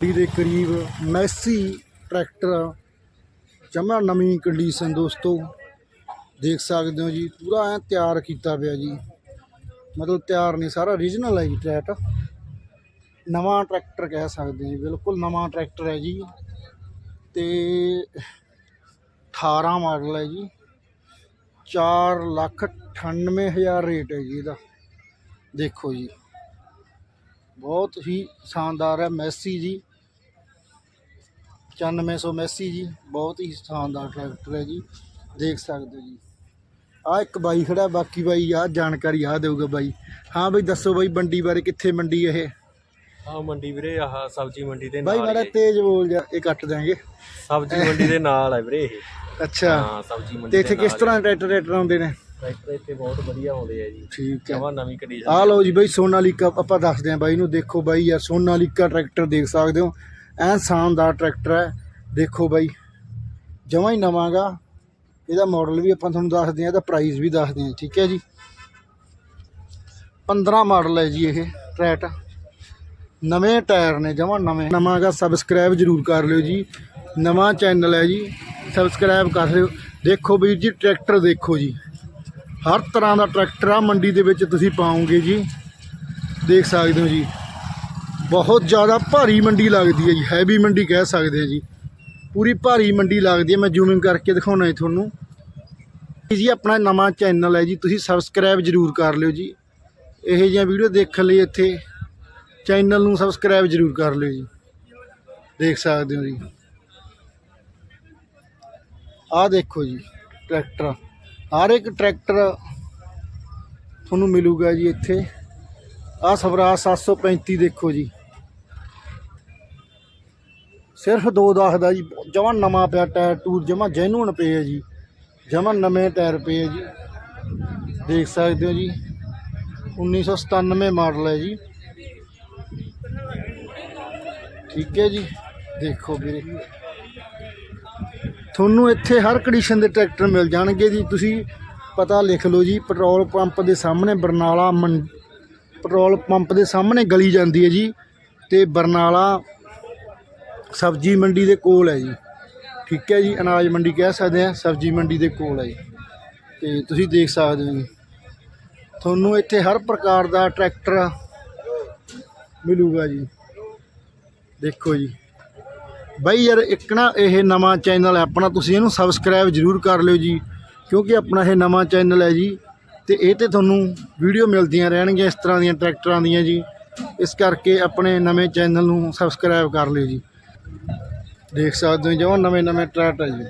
ਗੱਡੀ ਦੇ ਕਰੀਬ ਮੈਸੀ ਟਰੈਕਟਰ ਜਮਾ ਨਵੀਂ ਕੰਡੀਸ਼ਨ ਦੋਸਤੋ। ਦੇਖ ਸਕਦੇ ਹੋ ਜੀ, ਪੂਰਾ ਐ ਤਿਆਰ ਕੀਤਾ ਪਿਆ ਜੀ। ਮਤਲਬ ਤਿਆਰ ਨਹੀਂ, ਸਾਰਾ ਓਰੀਜਨਲ ਹੈ ਜੀ ਟਰੈਕ ਨਵਾਂ ਟਰੈਕਟਰ ਕਹਿ ਸਕਦੇ ਹਾਂ ਜੀ, ਬਿਲਕੁਲ ਨਵਾਂ ਟਰੈਕਟਰ ਹੈ ਜੀ। ਤੇ 18 ਮਾਡਲ ਹੈ ਜੀ। 4 ਲੱਖ 98 ਹਜ਼ਾਰ ਰੇਟ ਹੈ ਜੀ ਇਹਦਾ। ਦੇਖੋ ਜੀ। ਬਹੁਤ ਹੀ ਸ਼ਾਨਦਾਰ ਹੈ ਮੈਸੀ ਜੀ। 9500 ਮੈਸੀ ਜੀ ਬਹੁਤ ਹੀ ਸ਼ਾਨਦਾਰ ਟਰੈਕਟਰ ਹੈ ਜੀ ਦੇਖ ਸਕਦੇ ਹੋ ਜੀ। ਆ ਇੱਕ ਬਾਈ ਖੜਾ ਬਾਕੀ ਬਾਈ ਆ ਜਾਣਕਾਰੀ ਆ ਦੇਊਗਾ ਬਾਈ। ਹਾਂ ਬਾਈ ਦੱਸੋ ਬਾਈ ਮੰਡੀ ਬਾਰੇ ਕਿੱਥੇ ਮੰਡੀ ਇਹ? ਹਾਂ ਮੰਡੀ ਵੀਰੇ ਆਹ ਸਬਜ਼ੀ ਮੰਡੀ ਦੇ ਬਾਈ ਨਾਲ ਮਾੜਾ ਹੀ ਹੈ। ਤੇਜ਼ ਬੋਲ ਜਾ ਇਹ ਕੱਟ ਦਾਂਗੇ ਸਬਜ਼ੀ ਮੰਡੀ ਦੇ ਨਾਲ ਹੈ ਵੀਰੇ ਇਹ। ਅੱਛਾ। ਹਾਂ ਸਬਜ਼ੀ ਮੰਡੀ ਤੇ ਇੱਥੇ ਕਿਸ ਤਰ੍ਹਾਂ ਟਰੈਕਟਰ ਟਰੈਕਟਰ ਆਉਂਦੇ ਨੇ? ਟਰੈਕਟਰ ਇੱਥੇ ਬਹੁਤ ਵਧੀਆ ਆਉਂਦੇ ਆ ਜੀ। ਠੀਕ ਹੈ। ਜਮਾ ਨਵੀਂ ਕੰਡੀਸ਼ਨ ਆ ਲਓ ਜੀ ਬਾਈ ਸੋਨਾਲੀਕਾ ਆਪਾਂ ਦੱਸਦੇ ਆਂ ਬਾਈ ਨੂੰ ਦੇਖੋ ਬਾਈ ਯਾਰ ਸੋਨਾਲੀਕਾ ਟਰੈਕਟਰ ਦੇਖ ਸਕਦੇ ਹੋ। ਐਨ ਸ਼ਾਨਦਾਰ ਟਰੈਕਟਰ ਹੈ। ਦੇਖੋ ਬਾਈ, ਜਮਾਂ ਹੀ ਨਵਾਂਗਾ। ਇਹਦਾ ਮਾਡਲ ਵੀ ਆਪਾਂ ਤੁਹਾਨੂੰ ਦੱਸਦੇ ਆਂ ਇਹਦਾ ਪ੍ਰਾਈਸ ਵੀ ਦੱਸਦੇ ਆਂ ਠੀਕ ਹੈ ਜੀ। 15 ਮਾਡਲ ਹੈ ਜੀ ਇਹ ਟਰੈਟ ਨਵੇਂ ਟਾਇਰ ਨੇ, ਜਮਾਂ ਨਵੇਂ। ਨਵਾਂਗਾ ਸਬਸਕ੍ਰਾਈਬ ਜਰੂਰ ਕਰ ਲਿਓ ਜੀ। ਨਵਾਂ ਚੈਨਲ ਹੈ ਜੀ ਸਬਸਕ੍ਰਾਈਬ ਕਰ ਲਿਓ। ਦੇਖੋ ਵੀਰ ਜੀ, ਟਰੈਕਟਰ ਦੇਖੋ ਜੀ। ਹਰ ਤਰ੍ਹਾਂ ਦਾ ਟਰੈਕਟਰ ਆ, ਮੰਡੀ ਦੇ ਵਿੱਚ ਤੁਸੀਂ ਪਾਓਗੇ ਜੀ। ਦੇਖ ਸਕਦੇ ਹੋ ਜੀ। ਬਹੁਤ ਜ਼ਿਆਦਾ ਭਾਰੀ ਮੰਡੀ ਲੱਗਦੀ ਹੈ ਜੀ ਹੈਵੀ ਮੰਡੀ ਕਹਿ ਸਕਦੇ ਆ ਜੀ। ਪੂਰੀ ਭਾਰੀ ਮੰਡੀ ਲੱਗਦੀ ਹੈ, ਮੈਂ ਜ਼ੂਮਿੰਗ ਕਰਕੇ ਦਿਖਾਉਣਾ ਹੈ ਤੁਹਾਨੂੰ। ਜੀ ਆਪਣਾ ਨਵਾਂ ਚੈਨਲ ਹੈ ਜੀ, ਤੁਸੀਂ ਸਬਸਕ੍ਰਾਈਬ ਜਰੂਰ ਕਰ ਲਿਓ ਜੀ। ਇਹੋ ਜਿਹੀਆਂ ਵੀਡੀਓ ਦੇਖਣ ਲਈ ਇੱਥੇ ਚੈਨਲ ਨੂੰ ਸਬਸਕ੍ਰਾਈਬ ਜਰੂਰ ਕਰ ਲਿਓ ਜੀ। ਦੇਖ ਸਕਦੇ ਹੋ ਜੀ। ਆਹ ਦੇਖੋ ਜੀ ਟਰੈਕਟਰ ਹਰ ਇੱਕ ਟਰੈਕਟਰ ਤੁਹਾਨੂੰ ਮਿਲੂਗਾ ਜੀ ਇੱਥੇ। ਆਹ ਸਵਰਾਜ 735 ਦੇਖੋ ਜੀ। ਸਿਰਫ 2 ਦਸ ਦਾ ਜੀ, ਜਮਾਂ ਨਵਾਂ ਪਿਆ ਟਾਇਰ ਟੂਰ, ਜਮਾਂ ਜੈਨੂਨ ਪਏ ਆ ਜੀ, ਜਮਾਂ ਨਵੇਂ ਟਾਇਰ ਪਏ ਆ ਜੀ। ਦੇਖ ਸਕਦੇ ਹੋ ਜੀ 1997 ਮਾਡਲ ਹੈ ਜੀ। ਠੀਕ ਹੈ ਜੀ, ਦੇਖੋ ਵੀਰੇ। ਤੁਹਾਨੂੰ ਇੱਥੇ ਹਰ ਕੰਡੀਸ਼ਨ ਦੇ ਟਰੈਕਟਰ ਮਿਲ ਜਾਣਗੇ ਜੀ। ਤੁਸੀਂ ਪਤਾ ਲਿਖ ਲਓ ਜੀ, ਪੈਟਰੋਲ ਪੰਪ ਦੇ ਸਾਹਮਣੇ ਬਰਨਾਲਾ ਮੰ ਪੈਟਰੋਲ ਪੰਪ ਦੇ ਸਾਹਮਣੇ ਗਲੀ ਜਾਂਦੀ ਹੈ ਜੀ। ਤੇ ਬਰਨਾਲਾ ਸਬਜ਼ੀ ਮੰਡੀ ਦੇ ਕੋਲ ਹੈ ਜੀ। ਠੀਕ ਹੈ ਜੀ, ਅਨਾਜ ਮੰਡੀ ਕਹਿ ਸਕਦੇ ਆ ਸਬਜ਼ੀ ਮੰਡੀ ਦੇ ਕੋਲ ਹੈ ਜੀ। ਤੇ ਤੁਸੀਂ ਦੇਖ ਸਕਦੇ ਹੋ ਜੀ। ਤੁਹਾਨੂੰ ਇੱਥੇ ਹਰ ਪ੍ਰਕਾਰ ਦਾ ਟਰੈਕਟਰ ਮਿਲੂਗਾ ਜੀ। ਦੇਖੋ ਜੀ। ਬਾਈ ਯਾਰ, ਇੱਕ ਨਾ ਇਹ ਨਵਾਂ ਚੈਨਲ ਹੈ, ਆਪਣਾ ਤੁਸੀਂ ਇਹਨੂੰ ਸਬਸਕ੍ਰਾਈਬ ਜਰੂਰ ਕਰ ਲਿਓ ਜੀ, ਕਿਉਂਕਿ ਆਪਣਾ ਇਹ ਨਵਾਂ ਚੈਨਲ ਹੈ ਜੀ, ਤੇ ਇਹ ਤੇ ਤੁਹਾਨੂੰ ਵੀਡੀਓ ਮਿਲਦੀਆਂ ਰਹਿਣਗੀਆਂ ਇਸ ਤਰ੍ਹਾਂ ਦੀਆਂ ਟਰੈਕਟਰਾਂ ਦੀਆਂ ਜੀ। ਇਸ ਕਰਕੇ ਆਪਣੇ ਨਵੇਂ ਚੈਨਲ ਨੂੰ ਸਬਸਕ੍ਰਾਈਬ ਕਰ ਲਿਓ ਜੀ। ਦੇਖ ਸਕਦੇ ਹੋ ਜਮਾਂ ਨਵੇਂ ਨਵੇਂ ਟਰੈਕਟਰ ਹੈ ਜੀ।